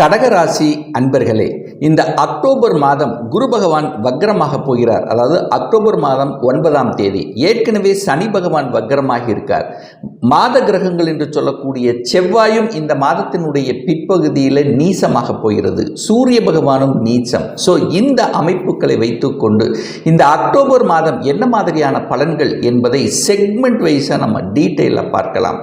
கடகராசி அன்பர்களே இந்த அக்டோபர் மாதம் குரு பகவான் வக்ரமாக போகிறார். அதாவது அக்டோபர் மாதம் ஒன்பதாம் தேதி. ஏற்கனவே சனி பகவான் வக்ரமாக இருக்கார். மாத கிரகங்கள் என்று சொல்லக்கூடிய செவ்வாயும் இந்த மாதத்தினுடைய பிற்பகுதியில் நீசமாக போகிறது. சூரிய பகவானும் நீச்சம். ஸோ இந்த அமைப்புகளை வைத்துக்கொண்டு இந்த அக்டோபர் மாதம் என்ன மாதிரியான பலன்கள் என்பதை செக்மெண்ட் வைஸாக நம்ம டீட்டெயிலாக பார்க்கலாம்.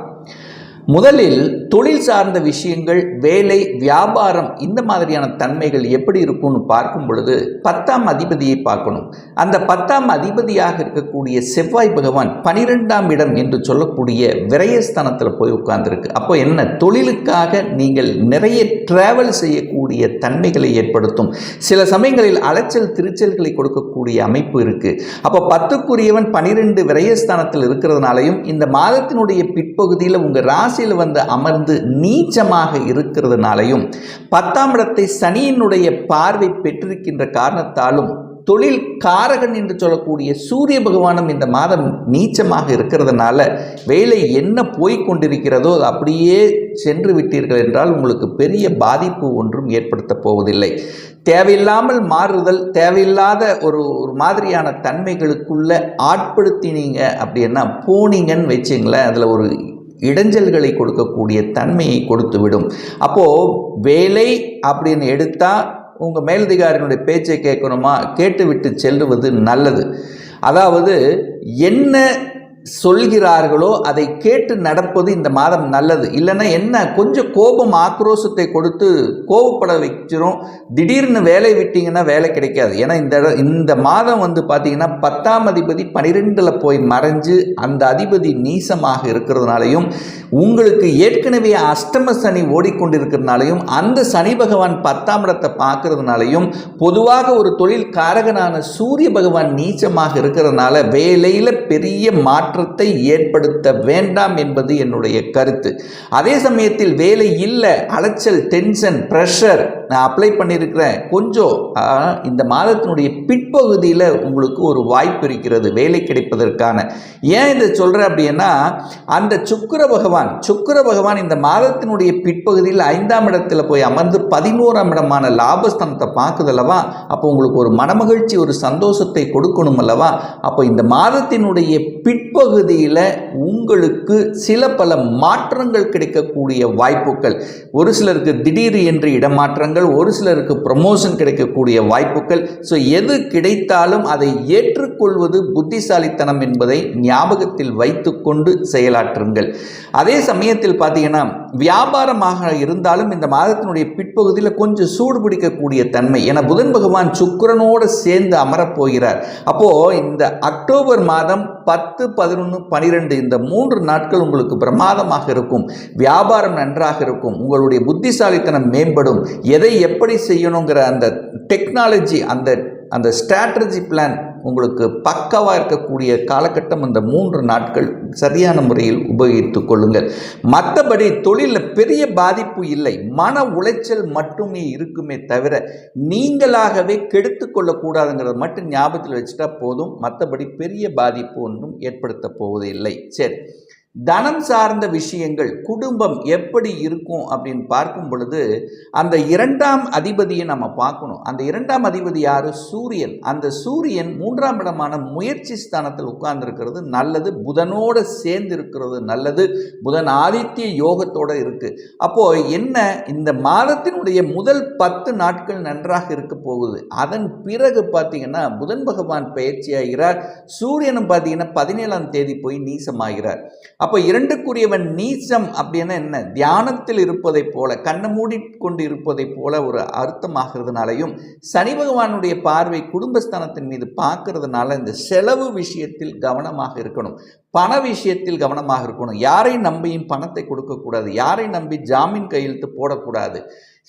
முதலில் தொழில் சார்ந்த விஷயங்கள் வேலை வியாபாரம் இந்த மாதிரியான தன்மைகள் எப்படி இருக்கும்னு பார்க்கும் பொழுது பத்தாம் அதிபதியை பார்க்கணும். அந்த பத்தாம் அதிபதியாக இருக்கக்கூடிய செவ்வாய் பகவான் பனிரெண்டாம் இடம் என்று சொல்லக்கூடிய விரயஸ்தானத்தில் போய் உட்கார்ந்துருக்கு. அப்போ என்ன? தொழிலுக்காக நீங்கள் நிறைய டிராவல் செய்யக்கூடிய தன்மைகளை ஏற்படுத்தும். சில சமயங்களில் அலைச்சல் திருச்சல்களை கொடுக்கக்கூடிய அமைப்பு இருக்கு. அப்போ பத்துக்குரியவன் பனிரெண்டு விரயஸ்தானத்தில் இருக்கிறதுனாலையும் இந்த மாதத்தினுடைய பிற்பகுதியில் உங்கள் ராசியில் வந்து அமர்ந்து நீச்சமாக இருக்கிறதுனாலையும் பத்தாம் இடத்தை சனியினுடைய பார்வை பெற்றிருக்கின்ற காரணத்தாலும் தொழில் காரகன் என்று சொல்லக்கூடிய சூரிய பகவானும் இந்த மாதம் நீச்சமாக இருக்கிறதுனால வேலை என்ன போய்கொண்டிருக்கிறதோ அது அப்படியே சென்று விட்டீர்கள் என்றால் உங்களுக்கு பெரிய பாதிப்பு ஒன்றும் ஏற்படுத்தப் போவதில்லை. தேவையில்லாமல் மாறுதல் தேவையில்லாத ஒரு ஒரு மாதிரியான தன்மைகளுக்குள்ள ஆட்படுத்தினீங்க அப்படின்னா போனீங்கன்னு வச்சிங்களேன் அதில் ஒரு இடைஞ்சல்களை கொடுக்கக்கூடிய தன்மையை கொடுத்து விடும் அப்போது வேலை அப்படின்னு எடுத்தால் உங்கள் மேலதிகாரியினுடைய பேச்சை கேட்கணுமா? கேட்டுவிட்டு செல்லுவது நல்லது. அதாவது என்ன சொல்கிறார்களோ அதை கேட்டு நடப்பது இந்த மாதம் நல்லது. இல்லைன்னா என்ன? கொஞ்சம் கோபம் ஆக்ரோஷத்தை கொடுத்து கோபப்பட வச்சிரும் திடீர்னு வேலை விட்டிங்கன்னா வேலை கிடைக்காது. ஏன்னா இந்த இந்த மாதம் வந்து பார்த்தீங்கன்னா பத்தாம் அதிபதி பனிரெண்டில் போய் மறைஞ்சு அந்த அதிபதி நீசமாக இருக்கிறதுனாலையும் உங்களுக்கு ஏற்கனவே அஷ்டம சனி ஓடிக்கொண்டிருக்கிறதுனாலையும் அந்த சனி பகவான் பத்தாம் இடத்தை பார்க்கறதுனாலையும் பொதுவாக ஒரு தொழில் காரகனான சூரிய பகவான் நீச்சமாக இருக்கிறதுனால வேலையில் பெரிய மாற்றத்தை ஏற்படுத்த வேண்டாம் என்பது என்னுடைய கருத்து. அதே சமயத்தில் வேலை இல்லை அலைச்சல் டென்ஷன் ப்ரெஷர் நான் அப்ளை பண்ணியிருக்கிறேன். கொஞ்சம் இந்த மாதத்தினுடைய பிற்பகுதியில் உங்களுக்கு ஒரு வாய்ப்பு இருக்கிறது வேலை கிடைப்பதற்கான. ஏன் இதை சொல்கிறேன் அப்படின்னா அந்த சுக்கர பகவான் சுக்கர பகவான் இந்த மாதத்தினுடைய பிற்பகுதியில் ஐந்தாம் இடத்துல போய் அமர்ந்து பதினோராம் இடமான லாபஸ்தானத்தை பார்க்குதல்லவா? அப்போ உங்களுக்கு ஒரு மனமகிழ்ச்சி ஒரு சந்தோஷத்தை கொடுக்கணும் அல்லவா? அப்போ இந்த மாதத்தினுடைய பிற்பகுதியில் உங்களுக்கு சில பல மாற்றங்கள் கிடைக்கக்கூடிய வாய்ப்புகள். ஒரு சிலருக்கு திடீர் என்று இடமாற்றங்கள் ஒரு சிலருக்கு ப்ரமோஷன் கிடைக்கக்கூடிய வாய்ப்புகள். ஸோ எது கிடைத்தாலும் அதை ஏற்றுக்கொள்வது புத்திசாலித்தனம் என்பதை ஞாபகத்தில் வைத்துக்கொண்டு செயலாற்றுங்கள். அதே சமயத்தில் பார்த்தீங்கன்னா வியாபாரமாக இருந்தாலும் இந்த மாதத்தினுடைய பிற்பகுதியில் கொஞ்சம் சூடு பிடிக்கக்கூடிய தன்மை. என புதன் பகவான் சுக்கரனோடு சேர்ந்து அமரப் போகிறார் அப்போ இந்த அக்டோபர் மாதம் பத்து பதினொன்று பனிரெண்டு இந்த மூன்று நாட்கள் உங்களுக்கு பிரமாதமாக இருக்கும். வியாபாரம் நன்றாக இருக்கும். உங்களுடைய புத்திசாலித்தனம் மேம்படும். எதை எப்படி செய்யணுங்கிற அந்த டெக்னாலஜி அந்த அந்த ஸ்ட்ராட்டஜி பிளான் உங்களுக்கு பக்கவாக இருக்கக்கூடிய காலகட்டம் அந்த மூன்று நாட்கள் சரியான முறையில் உபயோகித்து கொள்ளுங்கள். மற்றபடி தொழிலில் பெரிய பாதிப்பு இல்லை. மன உளைச்சல் மட்டுமே இருக்குமே தவிர நீங்களாகவே கெடுத்து கொள்ளக்கூடாதுங்கிறத மட்டும் ஞாபகத்தில் வச்சுட்டா போதும். மற்றபடி பெரிய பாதிப்பு ஒன்றும் ஏற்படுத்த போவதில்லை. சரி. தனம் சார்ந்த விஷயங்கள் குடும்பம் எப்படி இருக்கும் அப்படின்னு பார்க்கும் பொழுது அந்த இரண்டாம் அதிபதியை நம்ம பார்க்கணும். அந்த இரண்டாம் அதிபதி யார்? சூரியன். அந்த சூரியன் மூன்றாம் இடமான முயற்சி ஸ்தானத்தில் உட்கார்ந்துருக்கிறது நல்லது. புதனோடு சேர்ந்து இருக்கிறது நல்லது. புதன் ஆதித்ய யோகத்தோட இருக்குது அப்போது என்ன? இந்த மாதத்தினுடைய முதல் பத்து நாட்கள் நன்றாக இருக்க போகுது. அதன் பிறகு பார்த்தீங்கன்னா புதன் பகவான் பயிற்சியாகிறார். சூரியனும் பார்த்தீங்கன்னா பதினேழாம் தேதி போய் நீசமாகிறார். அப்போ இரண்டுக்குரியவன் நீசம் அப்படின்னா என்ன? தியானத்தில் இருப்பதைப் போல கண்ணை மூடி கொண்டு இருப்பதைப் போல ஒரு அர்த்தமாகிறதுனாலையும் சனி பகவானுடைய பார்வை குடும்பஸ்தானத்தின் மீது பார்க்கறதுனால இந்த செலவு விஷயத்தில் கவனமாக இருக்கணும். பண விஷயத்தில் கவனமாக இருக்கணும். யாரை நம்பியும் பணத்தை கொடுக்கக்கூடாது. யாரை நம்பி ஜாமீன் கையெழுத்து போடக்கூடாது.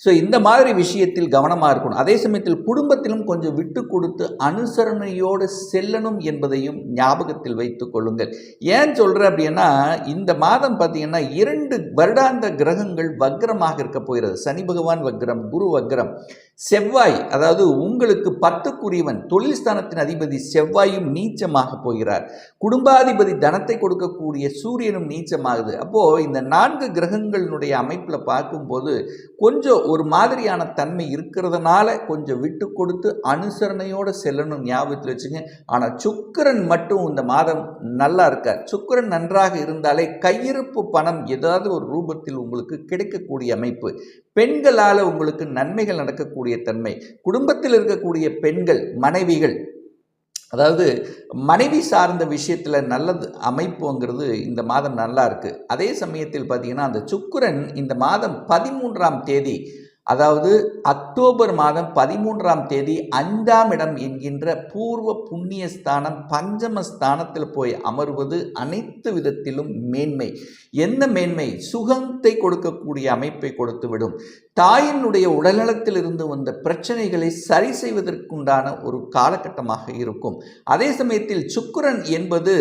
ஸோ இந்த மாதிரி விஷயத்தில் கவனமாக இருக்கணும். அதே சமயத்தில் குடும்பத்திலும் கொஞ்சம் விட்டு கொடுத்து அனுசரணையோடு செல்லணும் என்பதையும் ஞாபகத்தில் வைத்துக் கொள்ளுங்கள். ஏன் சொல்கிறேன் அப்படின்னா இந்த மாதம் பார்த்தீங்கன்னா இரண்டு வருடாந்த கிரகங்கள் வக்ரமாக இருக்க போகிறது. சனி பகவான் வக்ரம் குரு வக்ரம். செவ்வாய் அதாவது உங்களுக்கு பத்துக்குரியவன் தொழில் ஸ்தானத்தின் அதிபதி செவ்வாயும் நீச்சமாக போகிறார். குடும்பாதிபதி தன பலத்தை கொடுக்கக்கூடிய சூரியனும் நீச்சமாகுது. அப்போது இந்த நான்கு கிரகங்களினுடைய அமைப்பில் பார்க்கும்போது கொஞ்சம் ஒரு மாதிரியான தன்மை இருக்கிறதுனால கொஞ்சம் விட்டு கொடுத்து அனுசரணையோடு செல்லணும் ஞாபகத்தில் வச்சுங்க. ஆனால் சுக்கிரன் மட்டும் இந்த மாதம் நல்லா இருக்கார். சுக்கிரன் நன்றாக இருந்தாலே கையிருப்பு பணம் ஏதாவது ஒரு ரூபத்தில் உங்களுக்கு கிடைக்கக்கூடிய அமைப்பு. பெண்களால் உங்களுக்கு நன்மைகள் நடக்கக்கூடிய தன்மை. குடும்பத்தில் இருக்கக்கூடிய பெண்கள் மனைவிகள் அதாவது மனைவி சார்ந்த விஷயத்தில் நல்லது அமைப்புங்கிறது இந்த மாதம் நல்லா இருக்குது அதே சமயத்தில் பார்த்தீங்கன்னா அந்த சுக்கரன் இந்த மாதம் பதிமூன்றாம் தேதி அதாவது அக்டோபர் மாதம் பதிமூன்றாம் தேதி ஐந்தாம் இடம் என்கின்ற பூர்வ புண்ணிய ஸ்தானம் பஞ்சம ஸ்தானத்தில் போய் அமர்வது அனைத்து விதத்திலும் மேன்மை. எந்த மேன்மை? சுகத்தை கொடுக்கக்கூடிய அமைப்பை கொடுத்துவிடும். தாயினுடைய உடல்நலத்திலிருந்து வந்த பிரச்சனைகளை சரி செய்வதற்குண்டான ஒரு காலகட்டமாக இருக்கும். அதே சமயத்தில் சுக்கரன் என்பது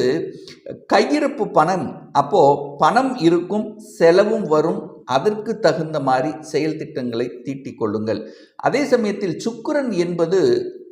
கையிருப்பு பணம். அப்போ பணம் இருக்கும் செலவும் வரும் அதற்கு தகுந்த மாதிரி செயல் திட்டங்களை தீட்டிக் கொள்ளுங்கள். அதே சமயத்தில் சுக்கரன் என்பது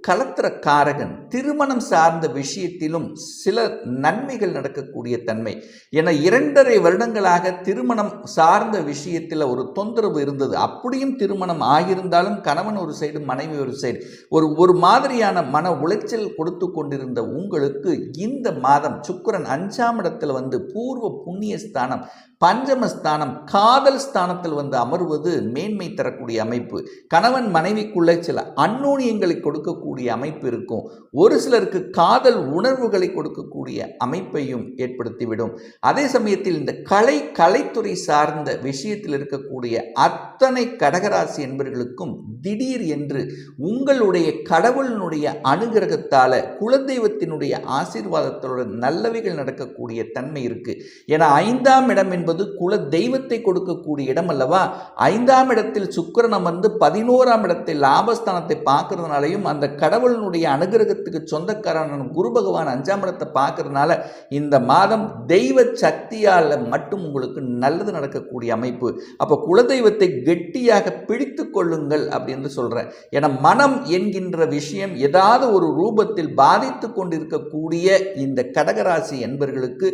கலத்திர காரகன் திருமணம் சார்ந்த விஷயத்திலும் சில நன்மைகள் நடக்கக்கூடிய தன்மை. என இரண்டரை வருடங்களாக திருமணம் சார்ந்த விஷயத்தில் ஒரு தொந்தரவு இருந்தது. அப்படியும் திருமணம் ஆகியிருந்தாலும் கணவன் ஒரு சைடு மனைவி ஒரு சைடு. ஒரு ஒரு மாதிரியான மன உளைச்சல் கொடுத்து கொண்டிருந்த உங்களுக்கு இந்த மாதம் சுக்கரன் அஞ்சாம் இடத்துல வந்து பூர்வ புண்ணிய ஸ்தானம் பஞ்சமஸ்தானம் காதல் ஸ்தானத்தில் வந்து அமர்வது மேன்மை தரக்கூடிய அமைப்பு. கணவன் மனைவிக்குள்ளே சில அந்நூனியங்களை கொடுக்கக்கூடிய அமைப்பு இருக்கும். ஒரு சிலருக்கு காதல் உணர்வுகளை கொடுக்கக்கூடிய அமைப்பையும் ஏற்படுத்திவிடும். அதே சமயத்தில் இந்த கலை கலைத்துறை சார்ந்த விஷயத்தில் இருக்கக்கூடிய அத்தனை கடகராசி என்பவர்களுக்கும் திடீர் என்று உங்களுடைய கடவுளினுடைய அனுகிரகத்தால் குலதெய்வத்தினுடைய ஆசீர்வாதத்தோட நல்லவைகள் நடக்கக்கூடிய தன்மை இருக்கு. ஏன்னா ஐந்தாம் இடம் என்பது குல தெய்வத்தை கொடுக்கக்கூடிய இடம் அல்லவா? ஐந்தாம் இடத்தில் சுக்கிரன் அமர்ந்து பதினோராம் இடத்தில் லாபஸ்தானத்தை பார்க்கறதுனாலையும் அந்த கடவுளினுடைய அனுகிரகத்துக்கு சொந்தக்காரன் குரு பகவான் அஞ்சாம் இடத்தை பார்க்கறதுனால இந்த மாதம் தெய்வ சக்தியால் மட்டும் உங்களுக்கு நல்லது நடக்கக்கூடிய அமைப்பு. அப்போ குலதெய்வத்தை கெட்டியாக பிடித்து கொள்ளுங்கள் அப்படின்னு சொல்கிறேன் ஏன்னா மனம் என்கின்ற விஷயம் ஏதாவது ஒரு ரூபத்தில் பாதித்து கொண்டிருக்கக்கூடிய இந்த கடகராசி என்பர்களுக்கு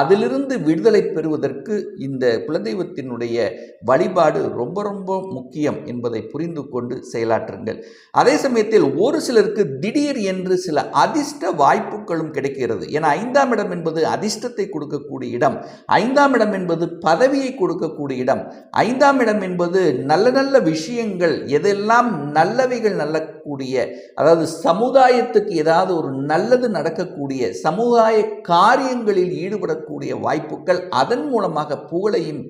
அதிலிருந்து விடுதலை பெறுவதற்கு இந்த குலதெய்வத்தினுடைய வழிபாடு ரொம்ப ரொம்ப முக்கியம் என்பதை புரிந்து கொண்டு செயலாற்றுங்கள். அதே சமயத்தில் ஒரு சிலருக்கு திடீர் என்று சில அதிர்ஷ்ட வாய்ப்புகளும் கிடைக்கிறது. ஏன்னா ஐந்தாம் இடம் என்பது அதிர்ஷ்டத்தை கொடுக்கக்கூடிய இடம். ஐந்தாம் இடம் என்பது பதவியை கொடுக்கக்கூடிய இடம். ஐந்தாம் இடம் என்பது நல்ல நல்ல விஷயங்கள் எதெல்லாம் நல்லவைகள் நல்லக்கூடிய அதாவது சமுதாயத்துக்கு ஏதாவது ஒரு நல்லது நடக்கக்கூடிய சமுதாய காரியங்களில் ஈடுபட ஈடுபடக்கூடிய வாய்ப்புகள் அதன் மூலமாக புகழையும்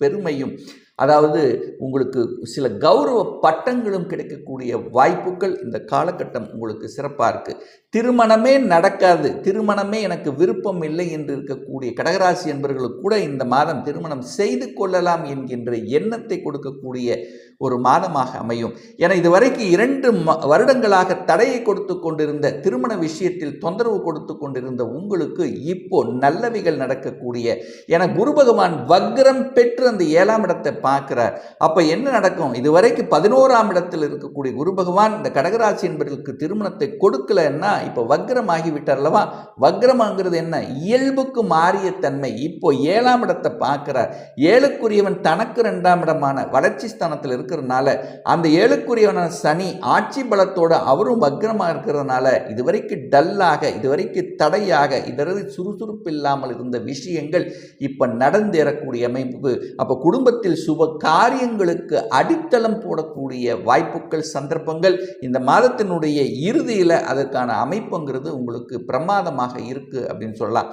பெருமையும் அதாவது உங்களுக்கு சில கௌரவ பட்டங்களும் கிடைக்கக்கூடிய வாய்ப்புகள் இந்த காலகட்டம் உங்களுக்கு சிறப்பாக இருக்குது திருமணமே நடக்காது. திருமணமே எனக்கு விருப்பம் இல்லை என்று இருக்கக்கூடிய கடகராசி என்பவர்களுக்கு கூட இந்த மாதம் திருமணம் செய்து கொள்ளலாம் என்கின்ற எண்ணத்தை கொடுக்கக்கூடிய ஒரு மாதமாக அமையும். என இதுவரைக்கும் இரண்டு ம வருடங்களாக தடையை கொடுத்து கொண்டிருந்த திருமண விஷயத்தில் தொந்தரவு கொடுத்து கொண்டிருந்த உங்களுக்கு இப்போ நல்லவைகள் நடக்கக்கூடிய என குரு பகவான் வக்ரம் பெற்று அந்த ஏழாம் இடத்தை பார்க்கிறார். அப்போ என்ன நடக்கும்? இதுவரைக்கும் பதினோராம் இடத்தில் இருக்கக்கூடிய குரு பகவான் இந்த கடகராசி என்பவர்களுக்கு திருமணத்தை கொடுக்கலன்னா இப்போ வக்ரமாகி விட்டார் அல்லவா வக்ரமாங்கிறது என்ன? இயல்புக்கு மாறிய தன்மை. இப்போ ஏழாம் இடத்தை பார்க்கிறார் ஏழுக்குரியவன் தனக்கு ரெண்டாம் இடமான வளர்ச்சி ஸ்தானத்தில் இருக்கிறதுனால அந்த ஏழுக்குரியவன சனி ஆட்சி பலத்தோட அவரும் வக்ரமாக இருக்கிறதுனால இதுவரைக்கும் டல்லாக இதுவரைக்கும் தடையாக இதற்கு சுறுசுறுப்பு இல்லாமல் இருந்த விஷயங்கள் இப்போ நடந்தேறக்கூடிய அமைப்பு. அப்போ குடும்பத்தில் சுப காரியங்களுக்கு அடித்தளம் போடக்கூடிய வாய்ப்புகள் சந்தர்ப்பங்கள் இந்த மாதத்தினுடைய இறுதியில் அதற்கான அமைப்புங்கிறது உங்களுக்கு பிரமாதமாக இருக்குது அப்படின்னு சொல்லலாம்.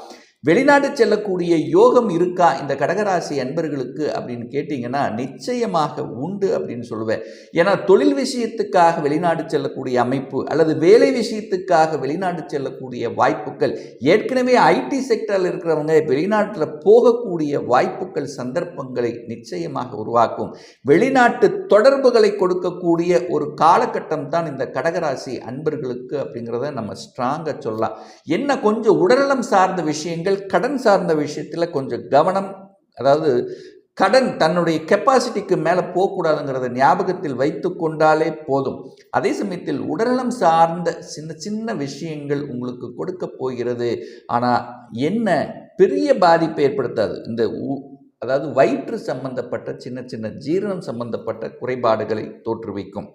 வெளிநாடு செல்லக்கூடிய யோகம் இருக்கா? இந்த கடகராசி அன்பர்களுக்கு அப்படின்னு கேட்டிங்கன்னா நிச்சயமாக உண்டு அப்படின்னு சொல்லுவேன். ஏன்னா தொழில் விஷயத்துக்காக வெளிநாடு செல்லக்கூடிய அமைப்பு அல்லது வேலை விஷயத்துக்காக வெளிநாடு செல்லக்கூடிய வாய்ப்புகள் ஏற்கனவே ஐடி செக்டரில் இருக்கிறவங்க வெளிநாட்டில் போகக்கூடிய வாய்ப்புகள் சந்தர்ப்பங்களை நிச்சயமாக உருவாக்கும். வெளிநாட்டு தொடர்புகளை கொடுக்கக்கூடிய ஒரு காலகட்டம் தான் இந்த கடகராசி அன்பர்களுக்கு அப்படிங்கிறத நம்ம ஸ்ட்ராங்காக சொல்லலாம். என்ன கொஞ்சம் உடல்நலம் சார்ந்த விஷயங்கள் கடன் சார்ந்த விஷயத்தில் கொஞ்சம் கவனம் அதாவது கடன் தன்னுடைய கெப்பாசிட்டிக்கு மேலே போகக்கூடாதுங்கிறத ஞாபகத்தில் வைத்து கொண்டாலே போதும். அதே சமயத்தில் உடல்நலம் சார்ந்த சின்ன சின்ன விஷயங்கள் உங்களுக்கு கொடுக்க போகிறது. ஆனால் என்ன பெரிய பாதிப்பை ஏற்படுத்தாது. இந்த உ- அதாவது வயிற்று சம்பந்தப்பட்ட சின்ன சின்ன ஜீரணம் சம்பந்தப்பட்ட குறைபாடுகளை தோற்றுவிக்கும்.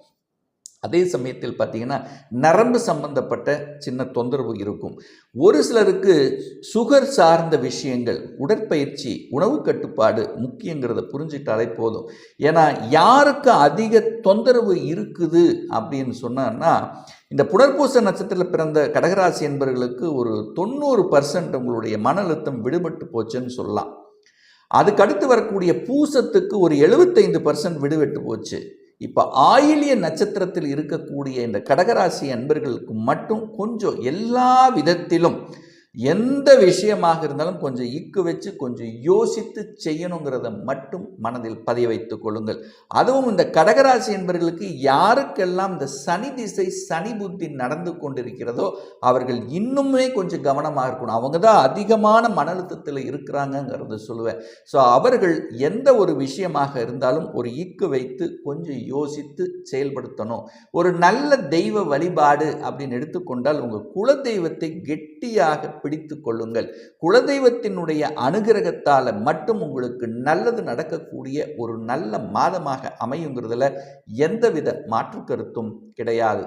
அதே சமயத்தில் பார்த்தீங்கன்னா நரம்பு சம்பந்தப்பட்ட சின்ன தொந்தரவு இருக்கும். ஒரு சிலருக்கு சுகர் சார்ந்த விஷயங்கள் உடற்பயிற்சி உணவு கட்டுப்பாடு முக்கியங்கிறத புரிஞ்சிட்டாலே போதும். ஏன்னா யாருக்கு அதிக தொந்தரவு இருக்குது அப்படின்னு சொன்னான்னா இந்த புனர்பூச நட்சத்திரத்தில் பிறந்த கடகராசி என்பவர்களுக்கு ஒரு தொண்ணூறு பர்சன்ட் உங்களுடைய மன அழுத்தம் விடுபட்டு போச்சுன்னு சொல்லலாம். அதுக்கு அடுத்து வரக்கூடிய பூசத்துக்கு ஒரு எழுபத்தைந்து பர்சன்ட் விடுபட்டு போச்சு. இப்போ ஆயிலிய நட்சத்திரத்தில் இருக்கக்கூடிய இந்த கடகராசி அன்பர்களுக்கு மட்டும் கொஞ்சம் எல்லா விதத்திலும் எந்த விஷயமாக இருந்தாலும் கொஞ்சம் இக்கு வச்சு கொஞ்சம் யோசித்து செய்யணுங்கிறத மட்டும் மனதில் பதிய வைத்துக் கொள்ளுங்கள். அதுவும் இந்த கடகராசி என்பவர்களுக்கு யாருக்கெல்லாம் இந்த சனி திசை சனி புத்தி நடந்து கொண்டிருக்கிறதோ அவர்கள் இன்னுமே கொஞ்சம் கவனமாக இருக்கணும். அவங்க தான் அதிகமான மன அழுத்தத்தில் இருக்கிறாங்கங்கிறத சொல்லுவேன். ஸோ அவர்கள் எந்த ஒரு விஷயமாக இருந்தாலும் ஒரு இக்கு வைத்து கொஞ்சம் யோசித்து செயல்படுத்தணும். ஒரு நல்ல தெய்வ வழிபாடு அப்படின்னு எடுத்துக்கொண்டால் உங்கள் குலதெய்வத்தை கெட்டியாக பிடித்து கொள்ளுங்கள். குலதெய்வத்தினுடைய அனுகிரகத்தால் மட்டும் உங்களுக்கு நல்லது நடக்கக்கூடிய ஒரு நல்ல மாதமாக அமையுங்கிறதுல எந்தவித மாற்று கருத்தும் கிடையாது.